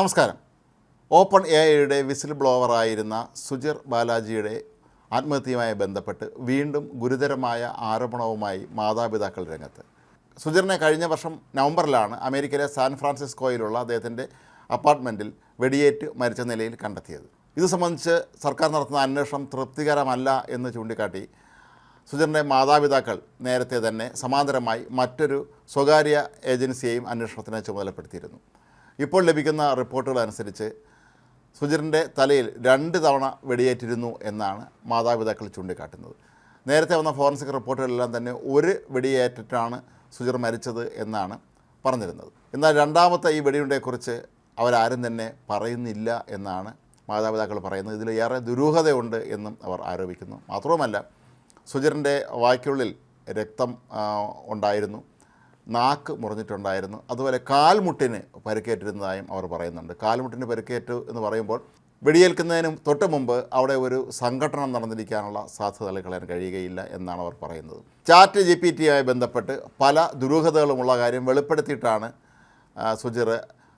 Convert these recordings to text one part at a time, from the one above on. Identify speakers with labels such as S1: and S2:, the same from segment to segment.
S1: നമസ്കാരം. Open A ഐയുടെ whistle ബ്ലോവറായിരുന്ന സുജിർ ബാലാജിയുടെ ആത്മഹത്യയുമായി ബന്ധപ്പെട്ട് വീണ്ടും ഗുരുതരമായ ആരോപണവുമായി മാതാപിതാക്കൾ രംഗത്ത്. സുജിറിനെ കഴിഞ്ഞ വർഷം നവംബറിലാണ് അമേരിക്കയിലെ സാൻ ഫ്രാൻസിസ്കോയിലുള്ള അദ്ദേഹത്തിന്റെ അപ്പാർട്ട്മെന്റിൽ വെടിയേറ്റ് മരിച്ച നിലയിൽ കണ്ടെത്തിയത്. ഇത് സംബന്ധിച്ച് സർക്കാർ നടത്തുന്ന അന്വേഷണം തൃപ്തികരമല്ല എന്ന് ചൂണ്ടിക്കാട്ടി സുജിറിന്റെ മാതാപിതാക്കൾ നേരത്തെ തന്നെ സമാന്തരമായി മറ്റൊരു സ്വകാര്യ ഏജൻസിയെയും അന്വേഷണത്തിന് ചുമതലപ്പെടുത്തിയിരുന്നു. ഇപ്പോൾ ലഭിക്കുന്ന റിപ്പോർട്ടുകൾ അനുസരിച്ച് സുജിറിന്റെ തലയിൽ രണ്ട് തവണ വെടിയേറ്റിരുന്നു എന്നാണ് മാതാപിതാക്കൾ ചൂണ്ടിക്കാട്ടുന്നത്. നേരത്തെ വന്ന ഫോറൻസിക് റിപ്പോർട്ടുകളെല്ലാം തന്നെ ഒരു വെടിയേറ്റിട്ടാണ് സുജിർ മരിച്ചത് എന്നാണ് പറഞ്ഞിരുന്നത്. എന്നാൽ രണ്ടാമത്തെ ഈ വെടിയുണ്ടയെക്കുറിച്ച് അവരാരും തന്നെ പറയുന്നില്ല എന്നാണ് മാതാപിതാക്കൾ പറയുന്നത്. ഇതിൽ ഏറെ ദുരൂഹതയുണ്ട് എന്നും അവർ ആരോപിക്കുന്നു. മാത്രവുമല്ല സുജിറിന്റെ വായ്ക്കുള്ളിൽ രക്തം ഉണ്ടായിരുന്നു. നാക്ക് മുറിഞ്ഞിട്ടുണ്ടായിരുന്നു. അതുപോലെ കാൽമുട്ടിന് പരിക്കേറ്റിരുന്നതായും അവർ പറയുന്നുണ്ട്. കാൽമുട്ടിന് പരിക്കേറ്റു എന്ന് പറയുമ്പോൾ വെടിയേൽക്കുന്നതിന് തൊട്ട് മുമ്പ് അവിടെ ഒരു സംഘടന നടന്നിരിക്കാനുള്ള സാധ്യതകൾ കളയാൻ കഴിയുകയില്ല എന്നാണ് അവർ പറയുന്നത്. ചാറ്റ് ജി പി ടിയുമായി ബന്ധപ്പെട്ട് പല ദുരൂഹതകളുമുള്ള കാര്യം വെളിപ്പെടുത്തിയിട്ടാണ് സുജിർ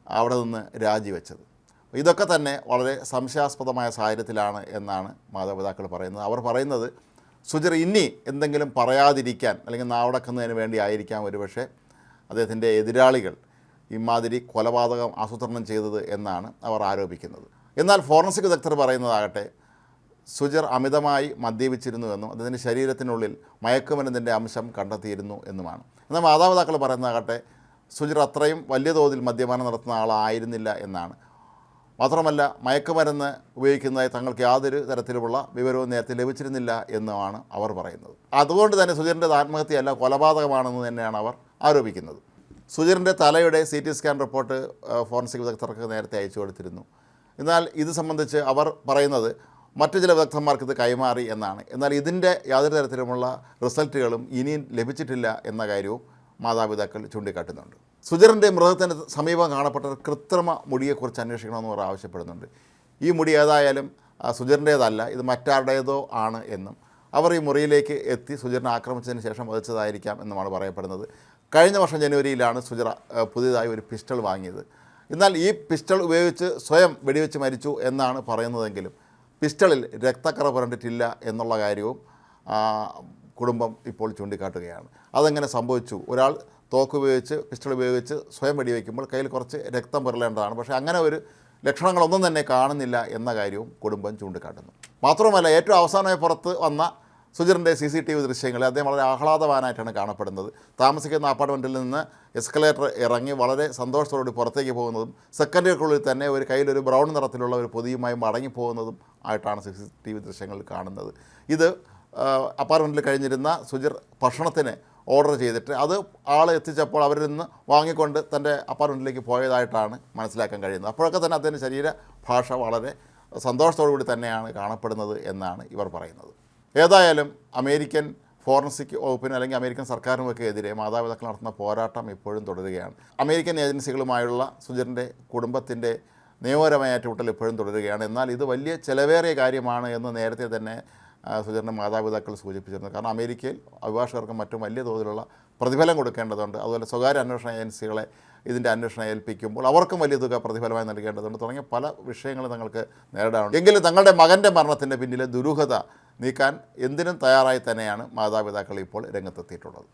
S1: അവിടെ നിന്ന് രാജിവെച്ചത്. ഇതൊക്കെ തന്നെ വളരെ സംശയാസ്പദമായ സാഹചര്യത്തിലാണ് എന്നാണ് മാതാപിതാക്കൾ പറയുന്നത്. അവർ പറയുന്നത് സുജിർ ഇനി എന്തെങ്കിലും പറയാതിരിക്കാൻ അല്ലെങ്കിൽ നാവടക്കുന്നതിന് വേണ്ടി ആയിരിക്കാം ഒരുപക്ഷെ അദ്ദേഹത്തിന്റെ എതിരാളികൾ ഇമാതിരി കൊലപാതകം ആസൂത്രണം ചെയ്തത് എന്നാണ് അവർ ആരോപിക്കുന്നത്. എന്നാൽ ഫോറൻസിക് വിദഗ്ധർ പറയുന്നതാകട്ടെ സുജർ അമിതമായി മദ്യപിച്ചിരുന്നുവെന്നും അദ്ദേഹത്തിന്റെ ശരീരത്തിനുള്ളിൽ മയക്കുമരുന്നിന്റെ അംശം കണ്ടെത്തിയിരുന്നു എന്നുമാണ്. എന്നാൽ മാതാപിതാക്കൾ പറയുന്നതാകട്ടെ സുജർ അത്രയും വലിയ തോതിൽ മദ്യപാനം നടത്തുന്ന ആളായിരുന്നില്ല എന്നാണ് മാത്രമല്ല മയക്കുമരുന്ന് ഉപയോഗിക്കുന്നതായി തങ്ങൾക്ക് യാതൊരു തരത്തിലുമുള്ള വിവരവും നേരത്തെ ലഭിച്ചിരുന്നില്ല എന്നുമാണ് അവർ പറയുന്നത്. അതുകൊണ്ട് തന്നെ സുധീറിന്റെ ആത്മഹത്യയല്ല കൊലപാതകമാണെന്ന് തന്നെയാണ് അവർ ആരോപിക്കുന്നത്. സുധീറിന്റെ തലയുടെ C T scan report forensic വിദഗ്ധർക്ക് നേരത്തെ അയച്ചു കൊടുത്തിരുന്നു. എന്നാൽ ഇത് സംബന്ധിച്ച് അവർ പറയുന്നത് മറ്റു ചില വിദഗ്ധന്മാർക്ക് ഇത് കൈമാറി എന്നാണ്. എന്നാൽ ഇതിന്റെ യാതൊരു തരത്തിലുമുള്ള റിസൾട്ടുകളും ഇനിയും ലഭിച്ചിട്ടില്ല എന്ന കാര്യവും മാതാപിതാക്കൾ ചൂണ്ടിക്കാട്ടുന്നുണ്ട്. സുജറിന്റെ മൃതത്തിന് സമീപം കാണപ്പെട്ട കൃത്രിമ മുടിയെക്കുറിച്ച് അന്വേഷിക്കണമെന്ന് അവർ ആവശ്യപ്പെടുന്നുണ്ട്. ഈ മുടി ഏതായാലും സുജറിന്റേതല്ല ഇത് മറ്റാരുടേതോ ആണ് എന്നും. അവർ ഈ മുറിയിലേക്ക് എത്തി സുജറിനെ ആക്രമിച്ചതിന് ശേഷം വധിച്ചതായിരിക്കാം എന്നുമാണ് പറയപ്പെടുന്നത്. കഴിഞ്ഞ വർഷം ജനുവരിയിലാണ് സുജറ പുതിയതായി ഒരു പിസ്റ്റൾ വാങ്ങിയത്. എന്നാൽ ഈ പിസ്റ്റൾ ഉപയോഗിച്ച് സ്വയം വെടിവെച്ച് മരിച്ചു എന്നാണ് പറയുന്നതെങ്കിലും പിസ്റ്റളിൽ രക്തക്കറ പുരണ്ടിട്ടില്ല എന്നുള്ള കാര്യവും കുടുംബം ഇപ്പോൾ ചൂണ്ടിക്കാട്ടുകയാണ്. അതെങ്ങനെ സംഭവിച്ചു? ഒരാൾ തോക്ക് ഉപയോഗിച്ച് പിസ്റ്റൾ ഉപയോഗിച്ച് സ്വയം വെടിവെക്കുമ്പോൾ കയ്യിൽ കുറച്ച് രക്തം പുരളേണ്ടതാണ്. പക്ഷേ അങ്ങനെ ഒരു ലക്ഷണങ്ങളൊന്നും തന്നെ കാണുന്നില്ല എന്ന കാര്യവും കുടുംബം ചൂണ്ടിക്കാട്ടുന്നു. മാത്രമല്ല ഏറ്റവും അവസാനമായി പുറത്ത് വന്ന സുജിറിന്റെ സി സി ടി വി ദൃശ്യങ്ങളിൽ അദ്ദേഹം വളരെ ആഹ്ലാദവാനായിട്ടാണ് കാണപ്പെടുന്നത്. താമസിക്കുന്ന അപ്പാർട്ട്മെന്റിൽ നിന്ന് എസ്കലേറ്റർ ഇറങ്ങി വളരെ സന്തോഷത്തോടുകൂടി പുറത്തേക്ക് പോകുന്നതും സെക്കൻഡുകൾക്കുള്ളിൽ തന്നെ ഒരു കയ്യിലൊരു ബ്രൗൺ നിറത്തിലുള്ള ഒരു പൊതിയുമായി മടങ്ങിപ്പോകുന്നതും ആയിട്ടാണ് സി സി ടി വി ദൃശ്യങ്ങളിൽ കാണുന്നത്. ഇത് അപ്പാർട്ട്മെന്റിൽ കഴിഞ്ഞിരുന്ന സുജിർ ഭക്ഷണത്തിന് ഓർഡർ ചെയ്തിട്ട് അത് ആൾ എത്തിച്ചപ്പോൾ അവരിൽ നിന്ന് വാങ്ങിക്കൊണ്ട് തന്റെ അപ്പാർട്ട്മെന്റിലേക്ക് പോയതായിട്ടാണ് മനസ്സിലാക്കാൻ കഴിയുന്നത്. അപ്പോഴൊക്കെ തന്നെ അദ്ദേഹത്തിന്റെ ശരീര ഭാഷ വളരെ സന്തോഷത്തോടു കൂടി തന്നെയാണ് കാണപ്പെടുന്നത് എന്നാണ് ഇവർ പറയുന്നത്. ഏതായാലും അമേരിക്കൻ ഫോറൻസിക് വകുപ്പിന് അല്ലെങ്കിൽ അമേരിക്കൻ സർക്കാരിനുമൊക്കെ എതിരെ മാതാപിതാക്കൾ നടത്തുന്ന പോരാട്ടം ഇപ്പോഴും തുടരുകയാണ്. അമേരിക്കൻ ഏജൻസികളുമായുള്ള സുജിറിന്റെ കുടുംബത്തിന്റെ നിയമപരമായ ഏറ്റുമുട്ടൽ ഇപ്പോഴും തുടരുകയാണ്. എന്നാൽ ഇത് വലിയ ചിലവേറിയ കാര്യമാണ് എന്ന് നേരത്തെ തന്നെ ആ, സുജിറിന്റെ മാതാപിതാക്കൾ സൂചിപ്പിച്ചിരുന്നത്. കാരണം അമേരിക്കയിൽ അഭിഭാഷകർക്ക് മറ്റും വലിയ തോതിലുള്ള പ്രതിഫലം കൊടുക്കേണ്ടതുണ്ട്. അതുപോലെ സ്വകാര്യ അന്വേഷണ ഏജൻസികളെ ഇതിന്റെ അന്വേഷണം ഏൽപ്പിക്കുമ്പോൾ അവർക്കും വലിയ തുക പ്രതിഫലമായി നൽകേണ്ടതുണ്ട് തുടങ്ങിയ പല വിഷയങ്ങളും തങ്ങൾക്ക് നേരിടാറുണ്ട് എങ്കിലും തങ്ങളുടെ മകന്റെ മരണത്തിന്റെ പിന്നിലെ ദുരൂഹത നീക്കാൻ എന്തിനും തയ്യാറായി തന്നെയാണ് മാതാപിതാക്കൾ ഇപ്പോൾ രംഗത്തെത്തിയിട്ടുള്ളത്.